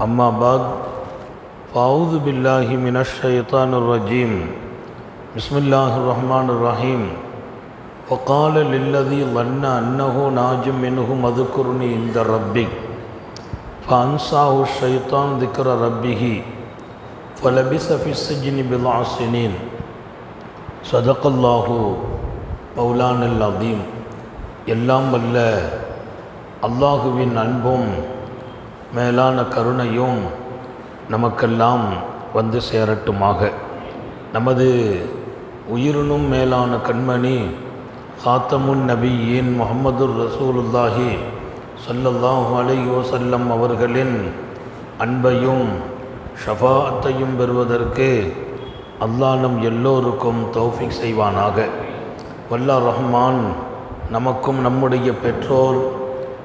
أما بعد فأعوذ بالله من الشيطان الرجيم بسم الله الرحمن الرحيم وقال للذي ظن أنه ناج منهم اذكرني عند ربك فأنساه الشيطان ذكر ربه فلبث في السجن بضع سنين صدق الله மௌலான் அல் எல்லாம் வல்ல அல்லாஹுவின் அன்பும் மேலான கருணையும் நமக்கெல்லாம் வந்து சேரட்டுமாக. நமது உயிரினும் மேலான கண்மணி காத்தமுன் நபியின் முகமது ரசூலுல்லாஹி சல்லல்லாஹு அலைஹி வஸல்லம் அவர்களின் அன்பையும் ஷஃபாத்தையும் பெறுவதற்கு அல்லாஹ் நம் எல்லோருக்கும் தௌஃபிக் செய்வானாக. வல்லா ரஹ்மான் நமக்கும் நம்முடைய பெற்றோர்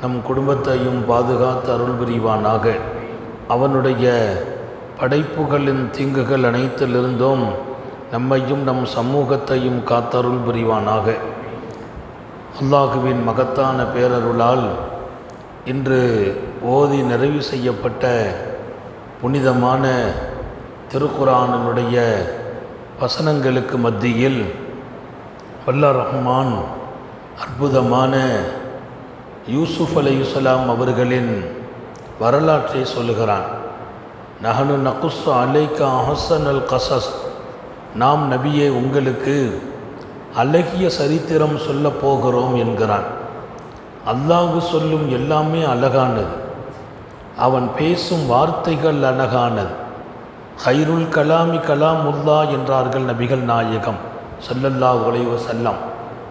நம் குடும்பத்தையும் பாதுகாத்து அருள் புரிவானாக. அவனுடைய படைப்புகளின் தீங்குகள் அனைத்திலிருந்தும் நம்மையும் நம் சமூகத்தையும் காத்தருள் புரிவானாக. அல்லாஹுவின் மகத்தான பேரருளால் இன்று ஓதி நிறைவு செய்யப்பட்ட புனிதமான திருக்குரானனுடைய வசனங்களுக்கு மத்தியில் வல்ல ரஹ்மான் அற்புதமான யூசுஃப் அலையுசலாம் அவர்களின் வரலாற்றை சொல்லுகிறான். நஹனு நகுஸ் அலைக்கா அஹசன் அல் கசஸ். நாம் நபியே உங்களுக்கு அழகிய சரித்திரம் சொல்லப் போகிறோம் என்கிறான். அல்லாஹு சொல்லும் எல்லாமே அழகானது. அவன் பேசும் வார்த்தைகள் அழகானது. ஹைருல் கலாமி கலாம் உல்லா என்றார்கள் நபிகள் நாயகம் சல்லல்லா உலைவ செல்லம்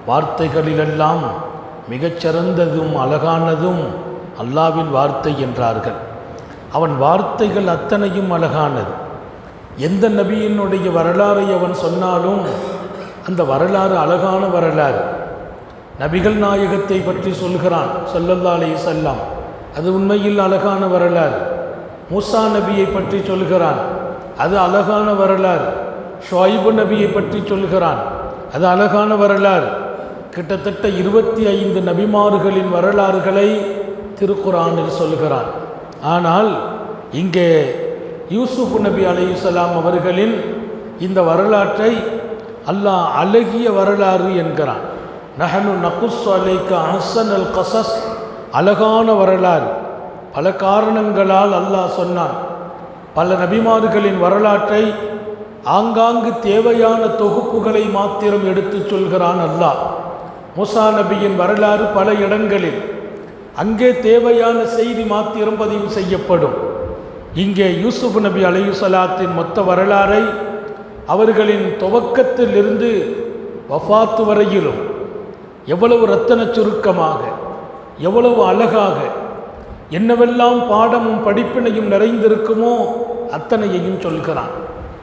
வார்த்தைகளிலெல்லாம் மிகச்சிறந்ததும் அழகானதும் அல்லாவின் வார்த்தை என்றார்கள். அவன் வார்த்தைகள் அத்தனையும் அழகானது. எந்த நபியினுடைய வரலாறை அவன் சொன்னாலும் அந்த வரலாறு அழகான வரலாறு. நபிகள் நாயகத்தை பற்றி சொல்கிறான் சொல்லல்லாலே செல்லாம் அது உண்மையில் அழகான வரலாறு. மூசா நபியை பற்றி சொல்கிறான் அது அழகான வரலாறு. ஷாயிபு நபியை பற்றி சொல்கிறான் அது அழகான வரலாறு. கிட்டத்தட்ட இருபத்தி ஐந்து நபிமார்களின் வரலாறுகளை திருக்குறானில் சொல்கிறார் ஆனால் இங்கே யூசுப் நபி அலையுசலாம் அவர்களின் இந்த வரலாற்றை அல்லாஹ் அழகிய வரலாறு என்கிறான். நஹனு நகுஸ் அலைக்கு அஹசன் அல் கசஸ் அழகான வரலாறு. பல காரணங்களால் அல்லாஹ் சொன்னான் பல நபிமார்களின் வரலாற்றை ஆங்காங்கு தேவையான தொகுப்புகளை மாத்திரம் எடுத்துச் சொல்கிறான் அல்லாஹ். மூசா நபியின் வரலாறு பல இடங்களில் அங்கே தேவையான செய்தி மாத்திரம் பதிவு செய்யப்படும். இங்கே யூசுப் நபி அலையுசலாத்தின் மொத்த வரலாறை அவர்களின் துவக்கத்தில் இருந்து வஃபாத்து வரையிலும் எவ்வளவு ரத்தன சுருக்கமாக எவ்வளவு அழகாக என்னவெல்லாம் பாடமும் படிப்பினையும் நிறைந்திருக்குமோ அத்தனையையும் சொல்கிறான்.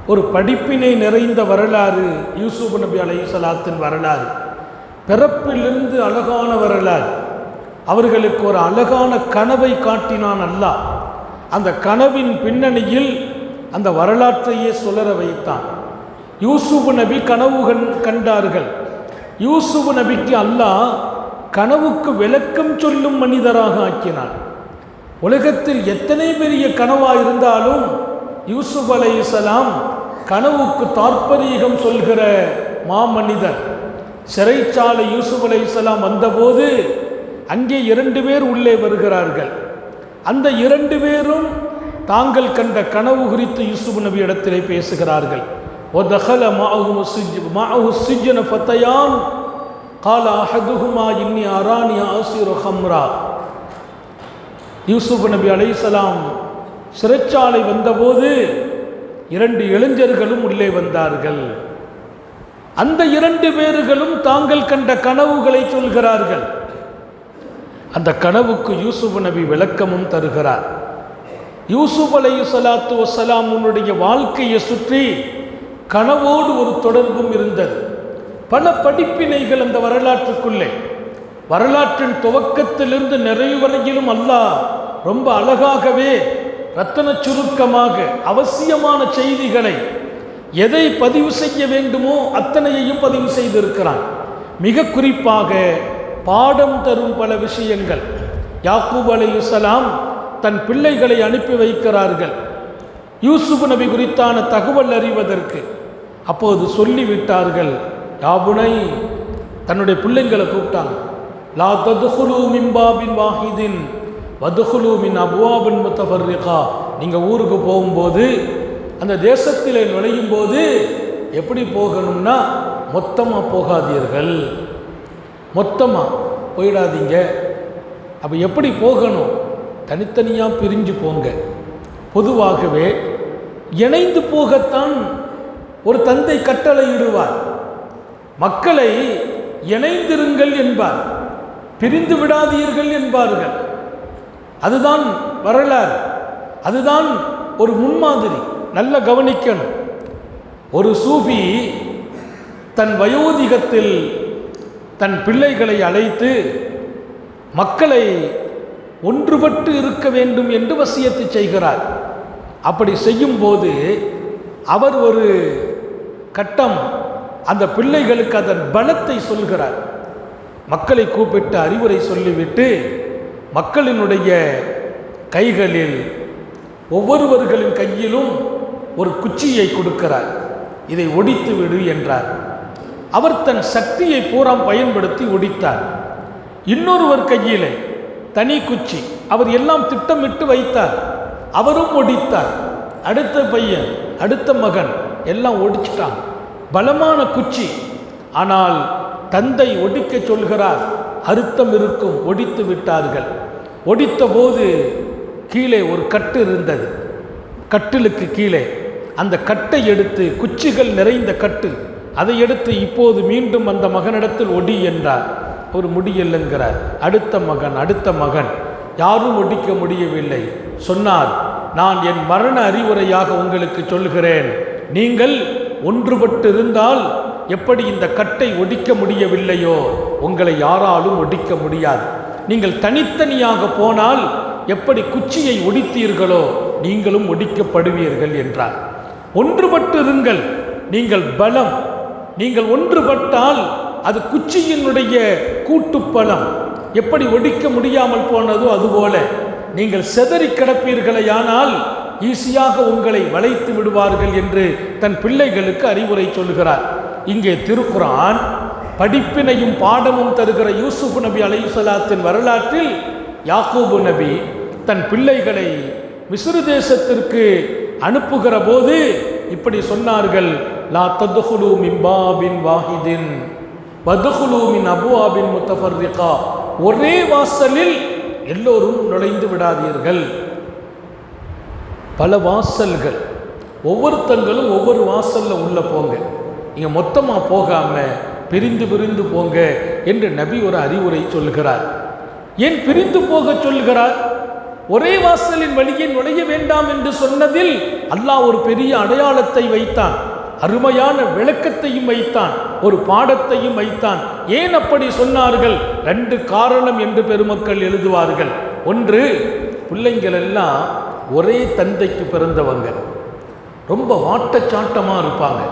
ஒரு படிப்பினை நிறைந்த வரலாறு யூசுப் நபி அலையுசலாத்தின் வரலாறு. பிறப்பிலிருந்து அழகான அவர்களுக்கு ஒரு அழகான கனவை காட்டினான் அல்லாஹ். அந்த கனவின் பின்னணியில் அந்த வரலாற்றையே சுழற வைத்தான். யூசுப் நபி கனவு கண்டார்கள். யூசுப் நபிக்கு அல்லாஹ் கனவுக்கு விளக்கம் சொல்லும் மனிதராக ஆக்கினான். உலகத்தில் எத்தனை பெரிய கனவாக இருந்தாலும் யூசுப் அலை இஸ்லாம் கனவுக்கு தாற்பரீகம் சொல்கிற மாமனிதர். சிறைச்சாலை யூசுப் அலை இஸ்லாம் வந்தபோது அங்கே இரண்டு பேர் உள்ளே வருகிறார்கள் அந்த இரண்டு பேரும் தாங்கள் கண்ட கனவு குறித்து யூசுப் நபி இடத்திலே பேசுகிறார்கள் وَدَخَلَ مَعَهُ السِّجْنَ مَعَهُ السِّجْنَ فَتَيَانِ قَالَ أَحَدُهُمَا إِنِّي أَرَانِي أَعْصِرُ خَمْرًا யூசுப் நபி அலைஹிஸ்ஸலாம் சிறைச்சாலை வந்தபோது இரண்டு இளைஞர்களும் உள்ளே வந்தார்கள் அந்த இரண்டு பேர்களும் தாங்கள் கண்ட கனவுகளை சொல்கிறார்கள். அந்த கனவுக்கு யூசுப் நபி விளக்கமும் தருகிறார். யூசுப் அலை சலாத்து வசலாம் உன்னுடைய வாழ்க்கையை சுற்றி கனவோடு ஒரு தொடர்பும் இருந்தது. பல படிப்பினைகள் அந்த வரலாற்றுக்குள்ளே. வரலாற்றின் துவக்கத்திலிருந்து நிறைவு வரையிலும் அல்லாஹ் ரொம்ப அழகாகவே ரத்தன சுருக்கமாக அவசியமான செய்திகளை எதை பதிவு செய்ய வேண்டுமோ அத்தனையையும் பதிவு செய்திருக்கிறான். மிக குறிப்பாக பாடம் தரும் பல விஷயங்கள். யாக்கூப் அலையுசலாம் தன் பிள்ளைகளை அனுப்பி வைக்கிறார்கள். யூசுப் நபி குறித்தான தகவல் அறிவதற்கு. அப்போது சொல்லிவிட்டார்கள் யாபுனை தன்னுடைய பிள்ளைங்களை கூப்பிட்டாங்க. லா ததுகுலு மின்பாபின் வாஹிதின் வதுகுலு மின் அபுவாபின் முத்தஃபர்ரிகா. நீங்கள் ஊருக்கு போகும்போது அந்த தேசத்தில் நுழையும் போது எப்படி போகணும்னா மொத்தமாக போகாதீர்கள். மொத்தமாக போயிடாதீங்க. அப்போ எப்படி போகணும்? தனித்தனியாக பிரிஞ்சு போங்க. பொதுவாகவே இணைந்து போகத்தான் ஒரு தந்தை கட்டளையிடுவார். மக்களை இணைந்திருங்கள் என்பார். பிரிந்து விடாதீர்கள் என்பார்கள். அதுதான் வரலாறு. அதுதான் ஒரு முன்மாதிரி. நல்லா கவனிக்கணும். ஒரு சூஃபி தன் வயோதிகத்தில் தன் பிள்ளைகளை அழைத்து மக்களை ஒன்றுபட்டு இருக்க வேண்டும் என்று வசியத்தை செய்கிறார். அப்படி செய்யும்போது அவர் ஒரு கட்டம் அந்த பிள்ளைகளுக்கு அதன் பலத்தை சொல்கிறார். மக்களை கூப்பிட்டு அறிவுரை சொல்லிவிட்டு மக்களினுடைய கைகளில் ஒவ்வொருவர்களின் கையிலும் ஒரு குச்சியை கொடுக்கிறார். இதை ஒடித்து விடு என்றார். அவர் தன் சக்தியை பூராம் பயன்படுத்தி ஒடித்தார். இன்னொருவர் கையிலே தனி குச்சி. அவர் எல்லாம் திட்டமிட்டு வைத்தார். அவரும் ஒடித்தார். அடுத்த பையன் அடுத்த மகன் எல்லாம் ஒடிச்சிட்டான். பலமான குச்சி. ஆனால் தந்தை ஒடிக்க சொல்கிறார். அறுத்தம் இருக்கும் ஒடித்து விட்டார்கள். ஒடித்த போது கீழே ஒரு கட்டு இருந்தது. கட்டிலுக்கு கீழே அந்த கட்டை எடுத்து குச்சிகள் நிறைந்த கட்டு அதை எடுத்து இப்போது மீண்டும் அந்த மகனிடத்தில் ஒடி என்றார். ஒரு முடியலைங்கிறார். அடுத்த மகன் அடுத்த மகன். யாரும் ஒடிக்க முடியவில்லை. சொன்னார் நான் என் மரண அறிவுரையாக உங்களுக்கு சொல்கிறேன் நீங்கள் ஒன்றுபட்டு இருந்தால் எப்படி இந்த கட்டை ஒடிக்க முடியவில்லையோ உங்களை யாராலும் ஒடிக்க முடியாது. நீங்கள் தனித்தனியாக போனால் எப்படி குச்சியை ஒடித்தீர்களோ நீங்களும் ஒடிக்கப்படுவீர்கள் என்றார். ஒன்றுபட்டு இருங்கள் நீங்கள் பலம். நீங்கள் ஒன்றுபட்டால் அது குச்சியினுடைய கூட்டுப்பலம். எப்படி ஒடிக்க முடியாமல் போனதோ அதுபோல நீங்கள் செதறி கிடப்பீர்களேயானால் ஈஸியாக உங்களை வளைத்து விடுவார்கள் என்று தன் பிள்ளைகளுக்கு அறிவுரை சொல்கிறார் இங்கே திருக்குரான் படிப்பினையும் பாடமும் தருகிற யூசுப் நபி அலைசலாத்தின் வரலாற்றில் யாக்கூபு நபி தன் பிள்ளைகளை மிசுறு தேசத்திற்கு அனுப்புகிற போது இப்படி சொன்னார்கள் லா ததுகுலு மின் பாபின் வாஹிதின் வதுகுலு மின் அபுவாபின் முத்தஃபர்ரிகா. ஒரே வாசலில் எல்லோரும் நுழைந்து விடாதீர்கள். பல வாசல்கள் ஒவ்வொருத்தங்களும் ஒவ்வொரு வாசலில் உள்ள போங்க. நீங்கள் மொத்தமாக போகாம பிரிந்து பிரிந்து போங்க என்று நபி ஒரு அறிவுரை சொல்கிறார். ஏன் பிரிந்து போக சொல்கிறார்? ஒரே வாசலின் வழியே நுழைய வேண்டாம் என்று சொன்னதில் அல்லாஹ் ஒரு பெரிய அடையாளத்தை வைத்தான். அருமையான விளக்கத்தையும் வைத்தான். ஒரு பாடத்தையும் வைத்தான். ஏன் அப்படி சொன்னார்கள்? ரெண்டு காரணம் என்று பெருமக்கள் எழுதுவார்கள். ஒன்று பிள்ளைங்கள் எல்லாம் ஒரே தந்தைக்கு பிறந்தவங்க. ரொம்ப வாட்டச்சாட்டமாக இருப்பாங்க.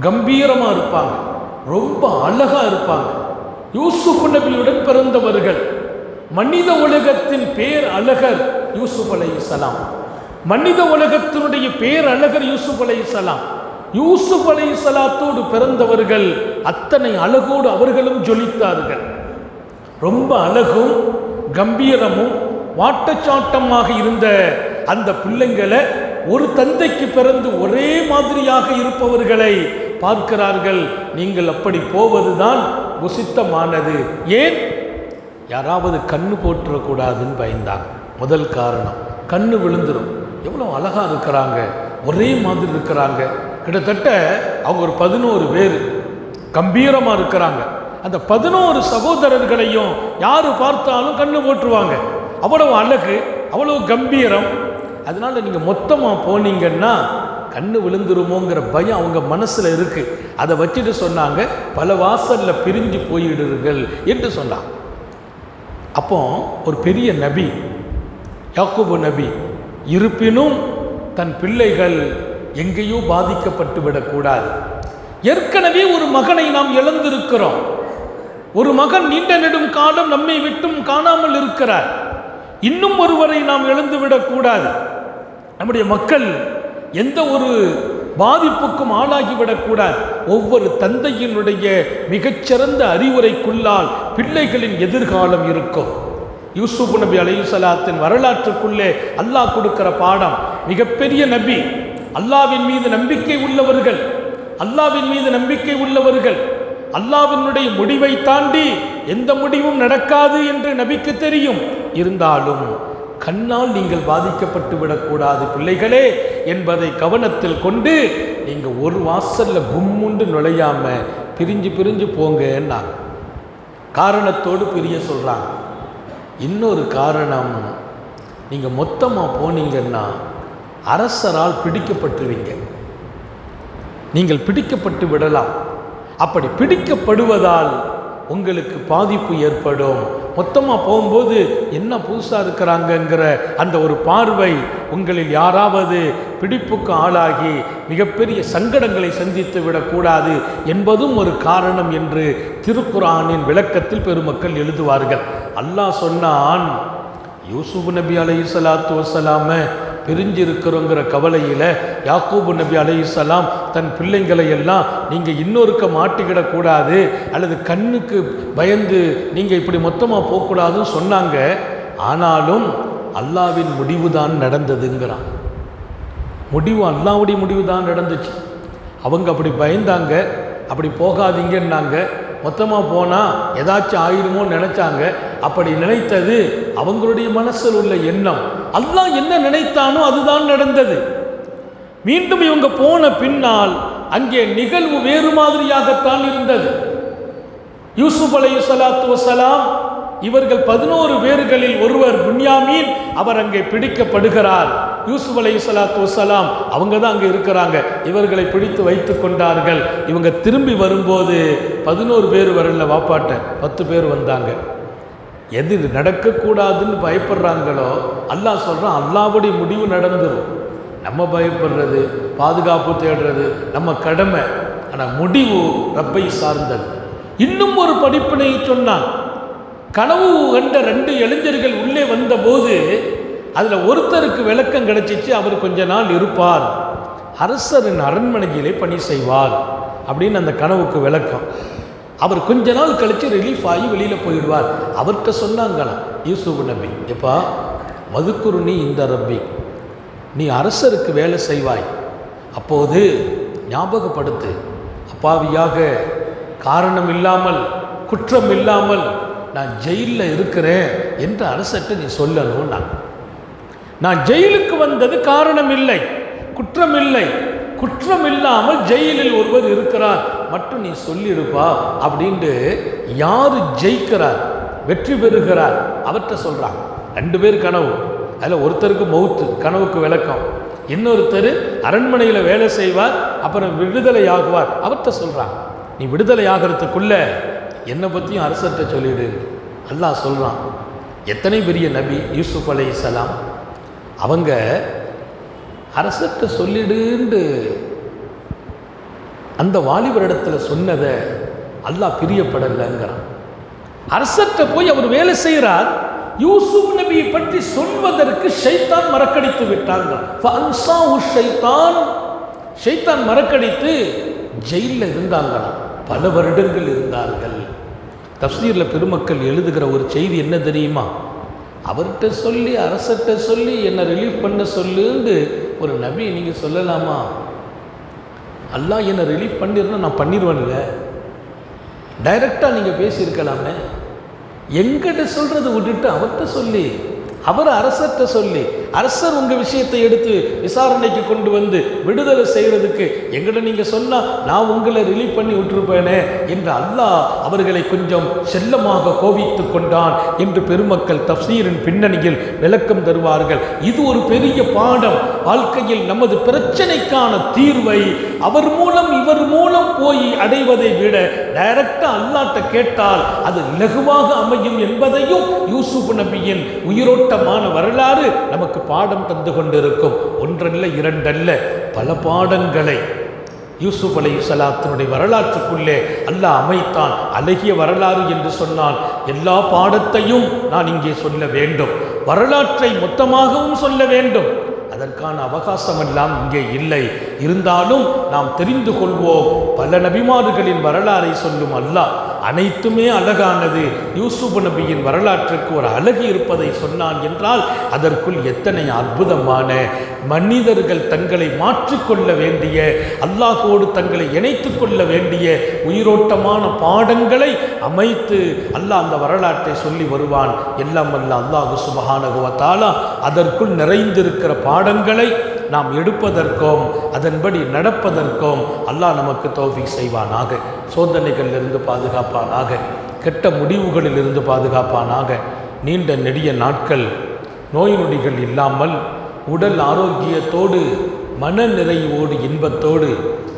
கம்பீரமாக இருப்பாங்க. ரொம்ப அழகாக இருப்பாங்க. யூசுப் நபியுடன் பிறந்தவர்கள். மனித உலகத்தின் பேர் அழகர் யூசுப் அலைஹிஸ்ஸலாம். மனித உலகத்தினுடைய பேர் அழகர் யூசுப் அலைஹிஸ்ஸலாம். யூசுப் அலைஹிஸ்ஸலாத்தோடு பிறந்தவர்கள் அத்தனை அழகோடு அவர்களும் ஜொலித்தார்கள். ரொம்ப அழகும் கம்பீரமும் வாட்டச்சாட்டமாக இருந்த அந்த பிள்ளைங்களை ஒரு தந்தைக்கு பிறந்து ஒரே மாதிரியாக இருப்பவர்களை பார்க்கிறார்கள். நீங்கள் அப்படி போவதுதான் உசித்தமானது. ஏன்? யாராவது கண்ணு போட்டுறக்கூடாதுன்னு பயந்தாங்க முதல் காரணம் கண்ணு விழுந்துடும் எவ்வளோ அழகாக இருக்கிறாங்க ஒரே மாதிரி இருக்கிறாங்க. கிட்டத்தட்ட அவங்க ஒரு பதினோரு பேர். கம்பீரமாக இருக்கிறாங்க. அந்த பதினோரு சகோதரர்களையும் யார் பார்த்தாலும் கண்ணு போட்டுருவாங்க அவ்வளவு அழகு அவ்வளவு கம்பீரம். அதனால நீங்கள் மொத்தமாக போனீங்கன்னா கண்ணு விழுந்துருமோங்கிற பயம் அவங்க மனசில் இருக்குது அதை வச்சுட்டு சொன்னாங்க பல வாசலில் பிரிஞ்சு போயிடுர்கள் என்று சொன்னாங்க. அப்போ ஒரு பெரிய நபி யாக்குபு நபி இருப்பினும் தன் பிள்ளைகள் எங்கேயோ பாதிக்கப்பட்டு விடக்கூடாது. ஏற்கனவே ஒரு மகனை நாம் இழந்திருக்கிறோம். ஒரு மகன் நீண்ட நெடும் காலம் நம்மை விட்டும் காணாமல் இருக்கிறார். இன்னும் ஒருவரை நாம் இழந்துவிடக்கூடாது நம்முடைய மக்கள் எந்த ஒரு பாதிப்புக்கும் ஆளாகிவிடக்கூடாது. ஒவ்வொரு தந்தையினுடைய மிகச்சிறந்த அறிவுரைக்குள்ளால் பிள்ளைகளின் எதிர்காலம் இருக்கும். யூசுப் நபி அலையுசலாத்தின் வரலாற்றுக்குள்ளே அல்லாஹ் கொடுக்கிற பாடம் மிகப்பெரிய நபி அல்லாவின் மீது நம்பிக்கை உள்ளவர்கள் அல்லாவின் மீது நம்பிக்கை உள்ளவர்கள் அல்லாவினுடைய முடிவை தாண்டி எந்த முடிவும் நடக்காது என்று நபிக்கு தெரியும். இருந்தாலும் கண்ணால் நீங்கள் பாதிக்கப்பட்டு விடக்கூடாது பிள்ளைகளே என்பதை கவனத்தில் கொண்டு நீங்கள் ஒரு வாசல்ல கும்முண்டு நுழையாமல் பிரிஞ்சு பிரிஞ்சு போங்கன்னா காரணத்தோடு பிரிய சொல்கிறாங்க இன்னொரு காரணம் நீங்கள் மொத்தமாக போனீங்கன்னா அரசரால் பிடிக்கப்பட்டுருவீங்க நீங்கள் பிடிக்கப்பட்டு விடலாம். அப்படி பிடிக்கப்படுவதால் உங்களுக்கு பாதிப்பு ஏற்படும். மொத்தமாக போகும்போது என்ன புதுசாக இருக்கிறாங்கங்கிற அந்த ஒரு பார்வை உங்களில் யாராவது பிடிப்புக்கு ஆளாகி மிகப்பெரிய சங்கடங்களை சந்தித்து விடக்கூடாது என்பதும் ஒரு காரணம் என்று திருக்குறானின் விளக்கத்தில் பெருமக்கள் எழுதுவார்கள். அல்லாஹ் சொன்னான் யூசுப் நபி அலை சலாத்து வஸலாம பிரிஞ்சிருக்கிறோங்கிற கவலையில் யாக்கூபு நபி அலையுசலாம் தன் பிள்ளைங்களை எல்லாம் நீங்கள் இன்னொருக்க மாட்டிக்கிடக்கூடாது அல்லது கண்ணுக்கு பயந்து நீங்கள் இப்படி மொத்தமாக போகக்கூடாதுன்னு சொன்னாங்க. ஆனாலும் அல்லாவின் முடிவு தான் நடந்ததுங்கிறான். முடிவு அல்லாவுடைய முடிவு தான் நடந்துச்சு. அவங்க அப்படி பயந்தாங்க. அப்படி போகாதீங்கன்னாங்க. மொத்தமாக போனால் ஏதாச்சும் ஆயிடுமோன்னு நினச்சாங்க. அப்படி நினைத்தது அவங்களுடைய மனசில் உள்ள எண்ணம். அல்லாஹ் என்ன நினைத்தானோ அதுதான் நடந்தது. மீண்டும் இவங்க போன பின்னால் அங்கே நிகழ்வு வேறு மாதிரியாகத்தான் இருந்தது. யூசுப் அலைஹி சலாத்து வசலாம் இவர்கள் பதினோரு பேர்களில் ஒருவர் புன்யாமீன் அவர் அங்கே பிடிக்கப்படுகிறார். யூசுப் அலைஹி சலாத்து வசலாம் அவங்க தான் அங்கே இருக்கிறாங்க. இவர்களை பிடித்து வைத்து கொண்டார்கள். இவங்க திரும்பி வரும்போது பதினோரு பேர் வரல வாப்பாட்ட. பத்து பேர் வந்தாங்க. எது நடக்கக்கூடாதுன்னு பயப்படுறாங்களோ அல்லாஹ் சொல்கிறான் அல்லாவுடைய முடிவு நடந்துடும் நம்ம பயப்படுறது பாதுகாப்பு தேடுறது நம்ம கடமை. ஆனால் முடிவு ரப்பை சார்ந்தது. இன்னும் ஒரு படிப்பினை சொன்னான். கனவு கண்ட ரெண்டு இளைஞர்கள் உள்ளே வந்தபோது அதில் ஒருத்தருக்கு விளக்கம் கிடைச்சிச்சு அவர் கொஞ்ச நாள் இருப்பார். அரசரின் அரண்மனையிலே பணி செய்வார் அப்படின்னு அந்த கனவுக்கு விளக்கம். அவர் கொஞ்ச நாள் கழித்து ரிலீஃப் ஆகி வெளியில் போயிடுவார். அவர்கிட்ட சொன்னாங்களாம் யூசுப் நபி எப்பா மதுக்குரு நீ இந்த ரப்பி. நீ அரசருக்கு வேலை செய்வாய். அப்போது ஞாபகப்படுத்து. அப்பாவியாக காரணம் இல்லாமல் குற்றம் இல்லாமல் நான் ஜெயிலில் இருக்கிறேன் என்று அரசர்கிட்ட நீ சொல்லணும் நான் நான் ஜெயிலுக்கு வந்தது காரணம் இல்லை குற்றம் இல்லை குற்றம் இல்லாமல் ஜெயிலில் ஒருவர் இருக்கிறார். மட்டும் நீ சொல்லியிருப்பா அப்படின்ட்டு யார் ஜெயிக்கிறார் வெற்றி பெறுகிறார் அவர்கிட்ட சொல்கிறாங்க ரெண்டு பேர் கனவு. அதில் ஒருத்தருக்கு மவுத்து கனவுக்கு விளக்கம். இன்னொருத்தர் அரண்மனையில் வேலை செய்வார் அப்புறம் விடுதலை ஆகுவார். அவற்றை சொல்கிறாங்க நீ விடுதலை ஆகிறதுக்குள்ள என்னை பற்றியும் அரசர்கிட்ட சொல்லிடு. அல்லாஹ் சொல்கிறான் எத்தனை பெரிய நபி? யூசுஃப் அலை இஸ்லாம் அவங்க அரசர்கிட்ட சொல்லிடுண்டு அந்த வாலிபரிடத்தில் சொன்னதை அல்லாஹ் பிரியப்படலைங்கிறான். அரசர்கிட்ட போய் அவர் வேலை செய்கிறார். யூசுப் நபியை பற்றி சொல்வதற்கு ஷைத்தான் மறக்கடித்து விட்டாங்க ஷைத்தான். ஷைத்தான் மறக்கடித்து ஜெயிலில் இருந்தாங்களாம். பல வருடங்கள் இருந்தார்கள். தப்சீரில் பெருமக்கள் எழுதுகிற ஒரு செய்தி என்ன தெரியுமா? அவர்கிட்ட சொல்லி அரசர்கிட்ட சொல்லி என்னை ரிலீஃப் பண்ண சொல்லுன்னு ஒரு நபி நீங்கள் சொல்லலாமா? எல்லாம் என்னை ரிலீஃப் பண்ணிருந்தா நான் பண்ணிடுவேன்ல டைரெக்டாக நீங்கள் பேசியிருக்கலாமே. எங்கிட்ட சொல்கிறத விட்டுட்டு அவர்கிட்ட சொல்லி அவர் அரசர்கிட்ட சொல்லி அரசர் உங்கள் விஷயத்தை எடுத்து விசாரணைக்கு கொண்டு வந்து விடுதலை செய்கிறதுக்கு எங்கிட்ட நீங்கள் சொன்னால் நான் உங்களை ரிலீவ் பண்ணி விட்டுருப்பேனே என்று அல்லாஹ் அவர்களை கொஞ்சம் செல்லமாக கோபித்து கொண்டான் என்று பெருமக்கள் தப்சீரின் பின்னணியில் விளக்கம் தருவார்கள். இது ஒரு பெரிய பாடம். வாழ்க்கையில் நமது பிரச்சனைக்கான தீர்வை அவர் மூலம் இவர் மூலம் போய் அடைவதை விட டைரக்டா அல்லாட்ட கேட்டால் அது லகுவாக அமையும் என்பதையும் யூசுப் நபியின் உயிரோட்டமான வரலாறு நமக்கு பாடம் தந்து கொண்டிருக்கும். ஒன்றல்ல இரண்டல்ல பல பாடங்களை யூசுப் அலை சலாத்தினுடைய வரலாற்றுக்குள்ளே அல்லாஹ் அமைத்தான். அழகிய வரலாறு என்று சொன்னால் எல்லா பாடத்தையும் நான் இங்கே சொல்ல வேண்டும். வரலாற்றை மொத்தமாகவும் சொல்ல வேண்டும். அதற்கான அவகாசம் எல்லாம் இங்கே இல்லை. இருந்தாலும் நாம் தெரிந்து கொள்வோம். பல நபிமார்களின் வரலாறை சொல்லும் அல்லாஹ். அனைத்துமே அழகானது. யூசுப் நபியின் வரலாற்றுக்கு ஒரு அழகு இருப்பதை சொன்னான் என்றால் அதற்குள் எத்தனை அற்புதமான மனிதர்கள் தங்களை மாற்றிக்கொள்ள வேண்டிய அல்லாஹோடு தங்களை இணைத்து கொள்ள வேண்டிய உயிரோட்டமான பாடங்களை அமைத்து அல்லாஹ் அந்த வரலாற்றை சொல்லி வருவான். எல்லாம் அல்ல அல்லாஹு சுபகானகுவத்தாலா அதற்குள் நிறைந்திருக்கிற பாடங்களை நாம் எடுப்பதற்கும் அதன்படி நடப்பதற்கும் அல்லாஹ் நமக்கு தௌஃபீக் செய்வானாக. சோதனைகளிலிருந்து பாதுகாப்பானாக. கெட்ட முடிவுகளிலிருந்து பாதுகாப்பானாக. நீண்ட நெடிய நாட்கள் நோய் நொடிகள் இல்லாமல் உடல் ஆரோக்கியத்தோடு மன நிறைவோடு இன்பத்தோடு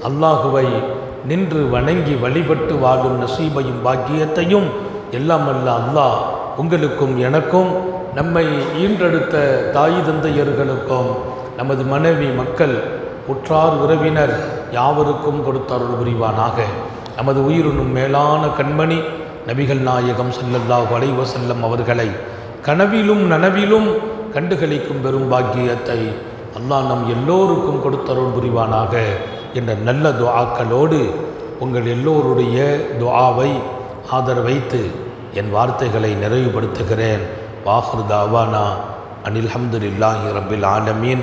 அல்லாஹுவை நின்று வணங்கி வழிபட்டு வாழும் நசீபையும் பாக்கியத்தையும் எல்லாம் அல்ல அல்லாஹ் உங்களுக்கும் எனக்கும் நம்மை ஈன்றெடுத்த தாய் தந்தையர்களுக்கும் நமது மனைவி மக்கள் உற்றார் உறவினர் யாவருக்கும் கொடுத்தருள் புரிவானாக. நமது உயிரினும் மேலான கண்மணி நபிகள் நாயகம் ஸல்லல்லாஹு அலைஹி செல்லம் அவர்களை கனவிலும் நனவிலும் கண்டுகளிக்கும் பெரும் பாக்கியத்தை அல்லாஹ் நம் எல்லோருக்கும் கொடுத்தருள் புரிவானாக என்ற நல்ல துவாக்களோடு உங்கள் எல்லோருடைய துவாவை ஆதரவைத்து என் வார்த்தைகளை நிறைவுபடுத்துகிறேன். வாஹர் தாவானா அனில் ஹம்துல்லாஹி ரபில் ஆலமீன்.